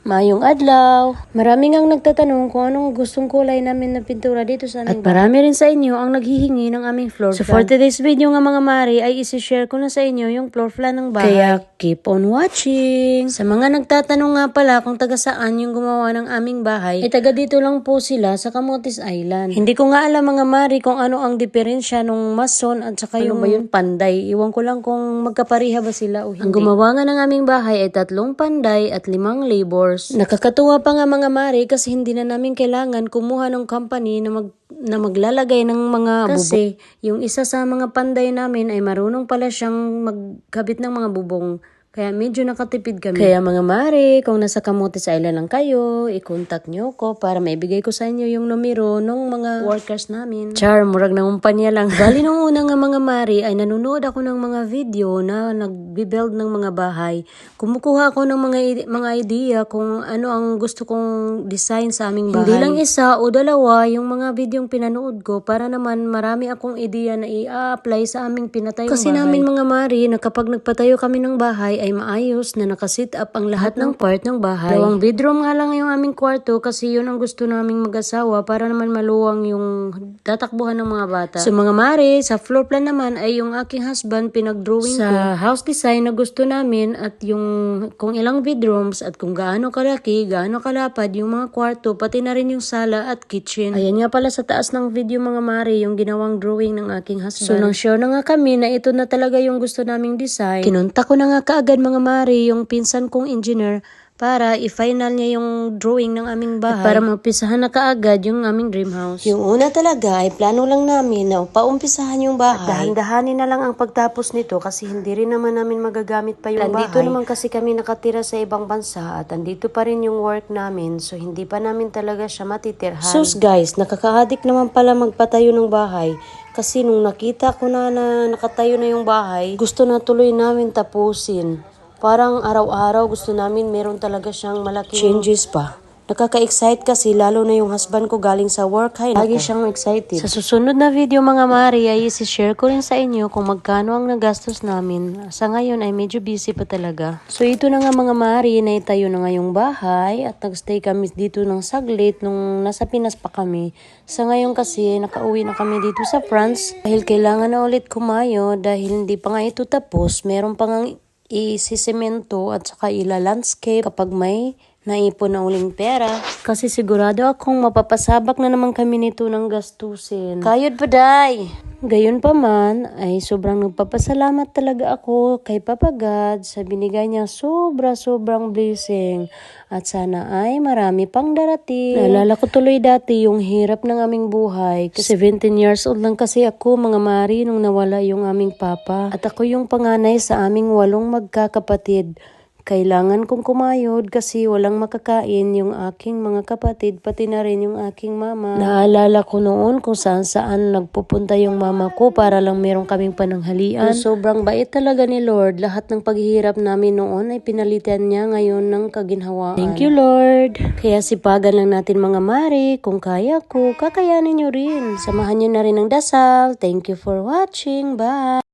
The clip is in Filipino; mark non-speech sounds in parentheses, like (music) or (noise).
Mayong adlaw. Marami ngang nagtatanong kung anong gustong kulay namin na pintura dito sa aming At marami rin sa inyo ang naghihingi ng aming floor plan. So for today's video nga mga mari ay isi-share ko na sa inyo yung floor plan ng bahay. Kaya keep on watching. Sa mga nagtatanong nga pala kung taga saan yung gumawa ng aming bahay, ay taga dito lang po sila sa Camotes Island. Hindi ko nga alam mga mari kung ano ang diferensya nung mason at saka yung, ba yun panday. Iwan ko lang kung magkapariha ba sila o hindi. Ang gumawa nga ng aming bahay ay tatlong panday at limang labors. Nakakatuwa pa nga mga mari kasi hindi na namin kailangan kumuha ng company na mag na maglalagay ng mga Kasi yung isa sa mga panday namin ay marunong pala siyang magkabit ng mga bubong. Kaya medyo nakatipid kami. Kaya mga mare, kung nasa Camotes Island lang kayo, i-contact nyo ko para maibigay ko sa inyo yung numero ng mga workers namin. Char, murag ng umpanya lang. (laughs) Bali nung una nga mga mare, ay nanonood ako ng mga video na nagbibuild ng mga bahay. Kumukuha ako ng mga, mga idea kung ano ang gusto kong design sa aming bahay. Hindi lang isa o dalawa yung mga videong pinanood ko para naman marami akong ideya na i-apply sa aming pinatayong Kasi bahay. namin mga mari na kapag nagpatayo kami ng bahay ay maayos na nakasit up ang lahat ng part ng bahay. Dalawang bedroom nga lang yung aming kwarto kasi yun ang gusto naming mag-asawa para naman maluwang yung tatakbuhan ng mga bata. So mga mari, sa floor plan naman ay yung aking husband pinag-drawing ko sa house design na gusto namin at yung kung ilang bedrooms at kung gaano kalaki, gaano kalapad yung mga kwarto, pati na rin yung sala at kitchen. Ayan nga pala sa taas ng video mga mari, yung ginawang drawing ng aking husband. So nang sure na nga kami na ito na talaga yung gusto naming design, kinunta ko na nga kaagad mga mari yung pinsan kong engineer para i-final niya yung drawing ng aming bahay. At para mapisahan na kaagad yung aming dream house. Yung una talaga ay plano lang namin na paumpisahan yung bahay. At dahan-dahanin na lang ang pagtapos nito kasi hindi rin naman namin magagamit pa yung Andito bahay. naman kasi kami nakatira sa ibang bansa at andito pa rin yung work namin so hindi pa namin talaga siya matitirhan. Sus guys, nakaka-addict naman pala magpatayo ng bahay. Kasi nung nakita ko na, na nakatayo na yung bahay, gusto na tuloy namin tapusin. Parang araw-araw gusto namin meron talaga siyang malaking changes pa. Nakaka-excite kasi lalo na yung husband ko galing sa work. Hay, lagi siyang excited. Sa susunod na video mga mari ay isi-share ko rin sa inyo kung magkano ang nagastos namin. Sa ngayon ay medyo busy pa talaga. So ito na nga mga mari, naitayo na nga yung bahay at nagstay kami dito ng saglit nung nasa Pinas pa kami. Sa ngayon kasi nakauwi na kami dito sa France dahil kailangan na ulit kumayo dahil hindi pa nga ito tapos. Meron pa nga isisemento at saka ila-landscape kapag may naipon na uling pera. Kasi sigurado akong mapapasabak na naman kami nito ng gastusin. Kayod pa, day! Gayon pa man, ay sobrang nagpapasalamat talaga ako kay Papa God sa binigay niya sobra-sobrang blessing. At sana ay marami pang darating. Naalala ko tuloy dati yung hirap ng aming buhay. Kasi 17 years old lang kasi ako mga mari nung nawala yung aming papa. At ako yung panganay sa aming walong magkakapatid. Kailangan kong kumayod kasi walang makakain yung aking mga kapatid, pati na rin yung aking mama. Naalala ko noon kung saan saan nagpupunta yung mama ko para lang meron kaming pananghalian. sobrang bait talaga ni Lord. Lahat ng paghihirap namin noon ay pinalitan niya ngayon ng kaginhawaan. Thank you Lord. Kaya sipagan lang natin mga mari. Kung kaya ko, kakayanin nyo rin. Samahan nyo na rin ng dasal. Thank you for watching. Bye!